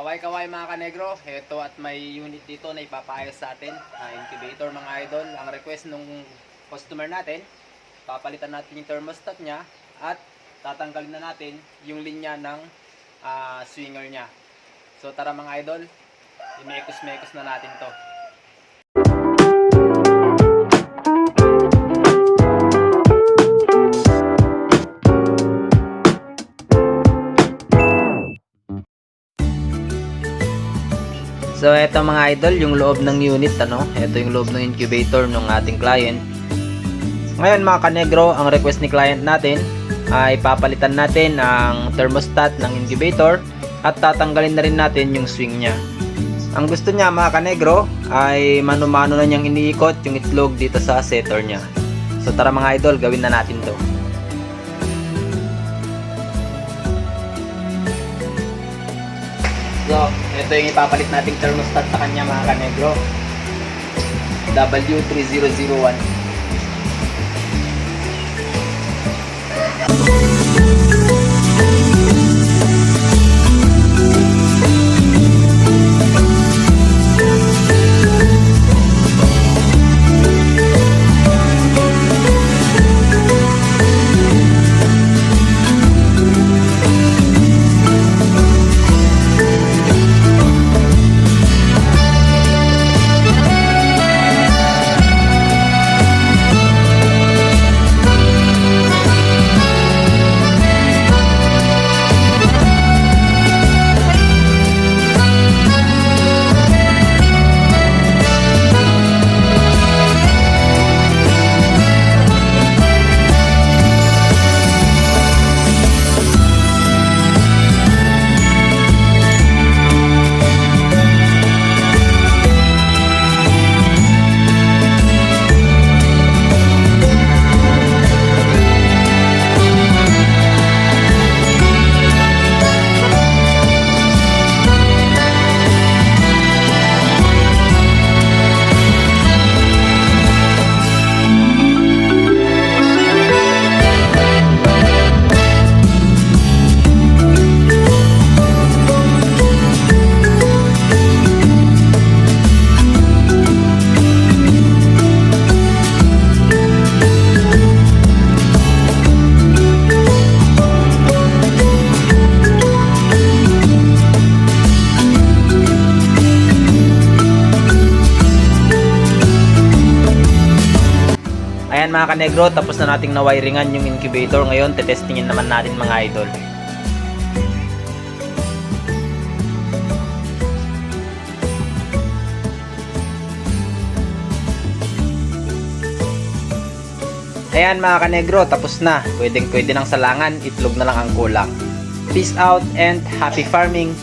Kaway-kaway mga kanegro, ito at may unit dito na ipapayos sa atin, na incubator mga idol. Ang request nung customer natin, papalitan natin yung thermostat niya at tatanggalin na natin yung linya ng ah, swinger niya. So tara mga idol, imekos-mekos na natin to. So eto mga idol, yung loob ng unit ano, ito yung loob ng incubator ng ating client. Ngayon mga kanegro, ang request ni client natin ay papalitan natin ang thermostat ng incubator at tatanggalin na rin natin yung swing niya. Ang gusto niya mga kanegro ay mano-mano na niyang iniikot yung itlog dito sa setter niya. So tara mga idol, gawin na natin to. So, ito yung ipapalit nating thermostat sa kanya mga kanegro. W3001. Ayan mga kanegro, tapos na nating nawiringan yung incubator. Ngayon, tetestingin naman natin mga idol. Ayan mga kanegro, tapos na. Pwedeng pwede ng salangan, itlog na lang ang kulang. Peace out and happy farming!